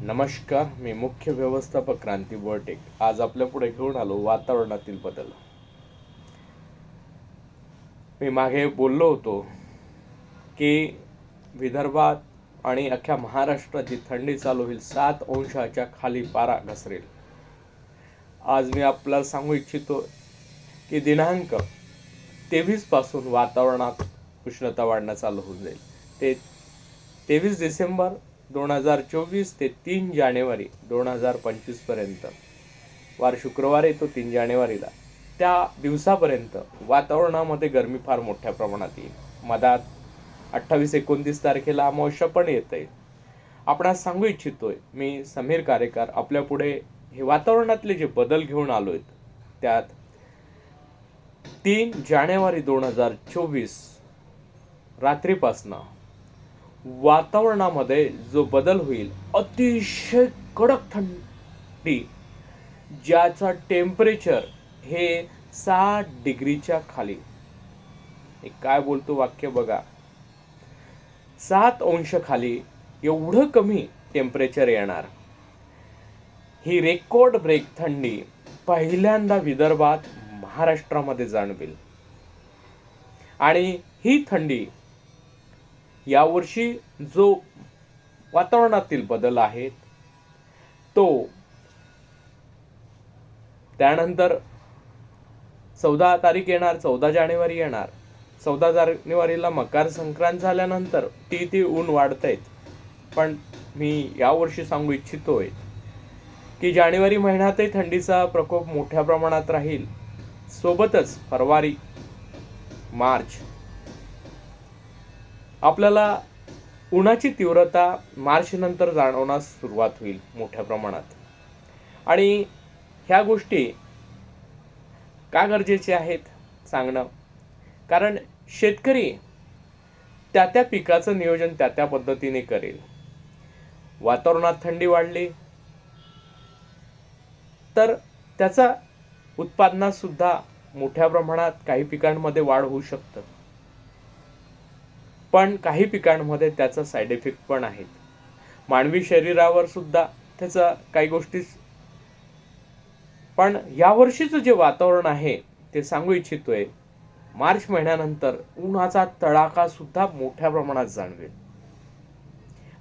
नमस्कार मी मुख्य व्यवस्थापक क्रांती बोरटेक. आज आपल्या पुढे घेऊन आलो वातावरणातील बदल. मी मागे बोललो होतो की विदर्भात आणि अख्ख्या महाराष्ट्रात जी थंडी चालू होईल सात अंशाच्या खाली पारा घसरेल. आज मी आपल्याला सांगू इच्छितो की दिनांक तेवीसपासून वातावरणात उष्णता वाढणं चालू होऊन जाईल. ते तेवीस डिसेंबर दोन हजार चोवीस ते तीन जानेवारी दोन हजार पंचवीसपर्यंत वार शुक्रवार येतो तीन जानेवारीला. त्या दिवसापर्यंत वातावरणामध्ये गरमी फार मोठ्या प्रमाणात येईल. मधात अठ्ठावीस एकोणतीस तारखेला अमावस्या पण येत. आहे आपणास सांगू इच्छितोय मी समीर कारेकर आपल्यापुढे हे वातावरणातले जे बदल घेऊन आलो आहेत त्यात तीन जानेवारी दोन हजार चोवीस रात्रीपासनं वातावरणामध्ये जो बदल होईल अतिशय कडक थंडी ज्याचा टेम्परेचर हे सात डिग्रीच्या खाली. काय बोलतो वाक्य बघा. सात अंश खाली एवढं कमी टेम्परेचर येणार. ही रेकॉर्ड ब्रेक थंडी पहिल्यांदा विदर्भात महाराष्ट्रामध्ये जाणवेल. आणि ही थंडी यावर्षी जो वातावरणातील बदल आहेत तो त्यानंतर चौदा तारीख येणार चौदा जानेवारी येणार. चौदा जानेवारीला मकर संक्रांत झाल्यानंतर ती ती ऊन वाढत आहेत पण मी यावर्षी सांगू इच्छितोय की जानेवारी महिन्यातही थंडीचा प्रकोप मोठ्या प्रमाणात राहील. सोबतच फरवारी मार्च आपल्याला उन्हाची तीव्रता मार्चनंतर जाणवण्यास सुरुवात होईल मोठ्या प्रमाणात. आणि ह्या गोष्टी का गरजेचे आहेत सांगणं? कारण शेतकरी त्या त्या पिकाचं नियोजन त्या त्या पद्धतीने करेल. वातावरणात थंडी वाढली तर त्याचा उत्पादनात सुद्धा मोठ्या प्रमाणात काही पिकांमध्ये वाढ होऊ शकतं. पण काही पिकांमध्ये त्याचा साईड इफेक्ट पण आहेत. मानवी शरीरावर सुद्धा त्याचा काही गोष्टी पण यावर्षीचं जे वातावरण आहे ते सांगू इच्छितोय मार्च महिन्यानंतर उन्हाचा तडाखा सुद्धा मोठ्या प्रमाणात जाणवेल.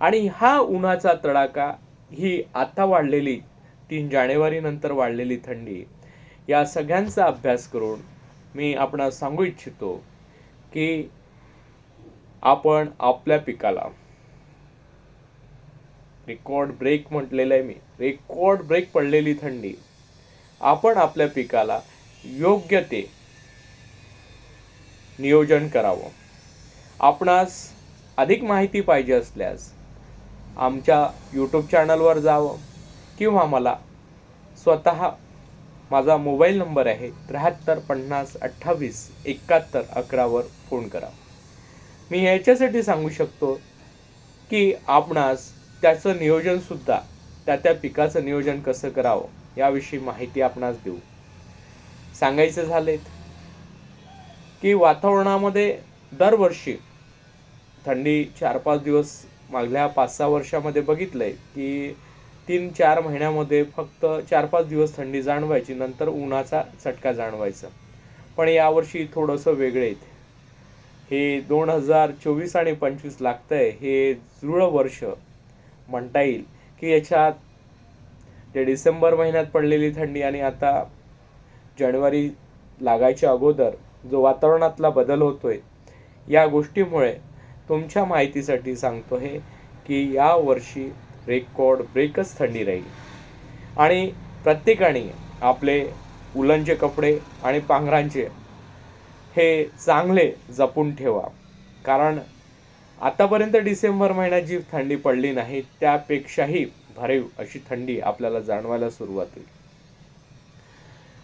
आणि हा उन्हाचा तडाखा ही आता वाढलेली तीन जानेवारी नंतर वाढलेली थंडी या सगळ्यांचा अभ्यास करून मी आपणास सांगू इच्छितो की आपण आपल्या पिकाला. रेकॉर्ड ब्रेक म्हटलेलं आहे मी. रेकॉर्ड ब्रेक पडलेली थंडी. आपण आपल्या पिकाला योग्य ते नियोजन करावं. आपणास अधिक माहिती पाहिजे असल्यास आमच्या यूट्यूब चॅनलवर जावं किंवा मला स्वतः माझा मोबाईल नंबर आहे त्र्याहत्तर पन्नास अठ्ठावीस एकाहत्तर अकरावर फोन करा. मी याच्यासाठी सांगू शकतो की आपणास त्याचं नियोजनसुद्धा त्या त्या पिकाचं नियोजन कसं करावं याविषयी माहिती आपणास देऊ. सांगायचं झालेत की वातावरणामध्ये दरवर्षी थंडी चार पाच दिवस मागल्या पाच सहा वर्षामध्ये बघितलंय की तीन चार महिन्यामध्ये फक्त चार पाच दिवस थंडी जाणवायची नंतर उन्हाचा चटका जाणवायचा. पण यावर्षी थोडंसं वेगळे आहेत हे दोन हजार चोवीस आणि पंचवीस लागतं आहे हे जुळं वर्ष म्हणता येईल की याच्यात ते डिसेंबर महिन्यात पडलेली थंडी आणि आता जानेवारी लागायच्या अगोदर जो वातावरणातला बदल होतोय या गोष्टीमुळे तुमच्या माहितीसाठी सांगतो हे की या वर्षी रेकॉर्ड ब्रेकच थंडी राहील. आणि प्रत्येकाने आपले उलनचे कपडे आणि पांघरांचे हे चांगले जपून ठेवा. कारण आतापर्यंत डिसेंबर महिन्यात जी थंडी पडली नाही त्यापेक्षाही भरीव अशी थंडी आपल्याला जाणवायला सुरुवात होईल.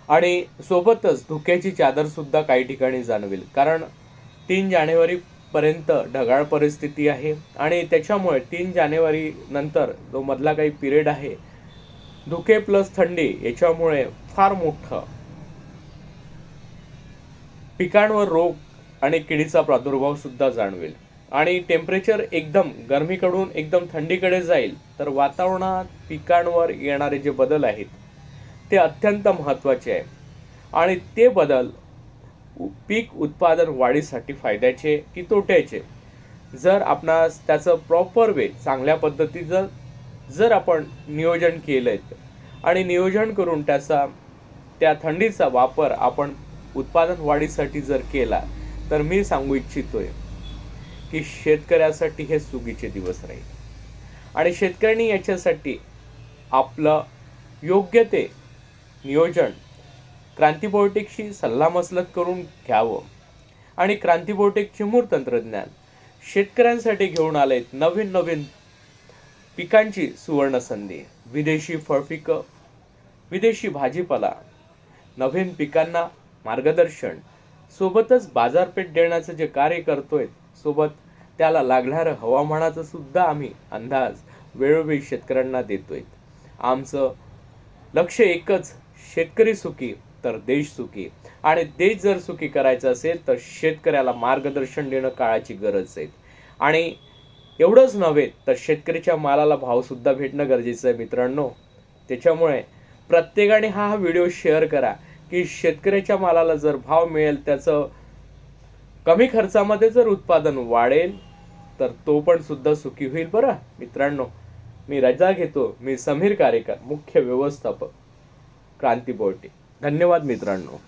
आणि सोबतच धुक्याची चादरसुद्धा काही ठिकाणी जाणवेल. कारण तीन जानेवारीपर्यंत ढगाळ परिस्थिती आहे आणि त्याच्यामुळे तीन जानेवारी नंतर जो मधला काही पिरियड आहे धुके प्लस थंडी याच्यामुळे फार मोठं पिकांवर रोग आणि किडीचा प्रादुर्भाव सुद्धा जाणवेल. आणि टेम्परेचर एकदम गरमीकडून एकदम थंडीकडे जाईल तर वातावरणात पिकांवर येणारे जे बदल आहेत ते अत्यंत महत्त्वाचे आहे आणि ते बदल पीक उत्पादन वाढीसाठी फायद्याचे की तोट्याचे? जर आपणास त्याचं प्रॉपर वे चांगल्या पद्धतीचं जर आपण नियोजन केलं आणि नियोजन करून त्याचा त्या थंडीचा वापर आपण उत्पादन वाढीसाठी जर केला तर मी सांगू इच्छितोय की शेतकऱ्यासाठी हे सुगीचे दिवस राहील. आणि शेतकऱ्यांनी याच्यासाठी आपलं योग्य ते नियोजन क्रांतीबोटिकशी सल्लामसलत करून घ्यावं. आणि क्रांतिबोटेक चिमूर तंत्रज्ञान शेतकऱ्यांसाठी घेऊन आलेत नवीन नवीन पिकांची सुवर्ण संधी. विदेशी फळपिकं विदेशी भाजीपाला नवीन पिकांना मार्गदर्शन. सोबतच बाजारपेठ देण्याचं जे कार्य करतोय सोबत त्याला लागणारं हवामानाचा सुद्धा आम्ही अंदाज वेळोवेळी शेतकऱ्यांना देतोय. आमचं लक्ष एकच शेतकरी सुखी तर देश सुखी. आणि देश जर सुखी करायचा असेल तर शेतकऱ्याला मार्गदर्शन देणं काळाची गरज आहे. आणि एवढंच नव्हे तर शेतकऱ्याच्या मालाला भावसुद्धा भेटणं गरजेचं आहे मित्रांनो. त्याच्यामुळे प्रत्येकाने हा हा व्हिडिओ शेअर करा. की शेतकऱ्याच्या मालाला जर भाव मिळेल त्याचं कमी खर्चामध्ये जर उत्पादन वाढेल तर तो पण सुद्धा सुखी होईल बरं. मित्रांनो मी रजा घेतो. मी समीर कारेकर मुख्य व्यवस्थापक क्रांती बोर्टे धन्यवाद मित्रांनो.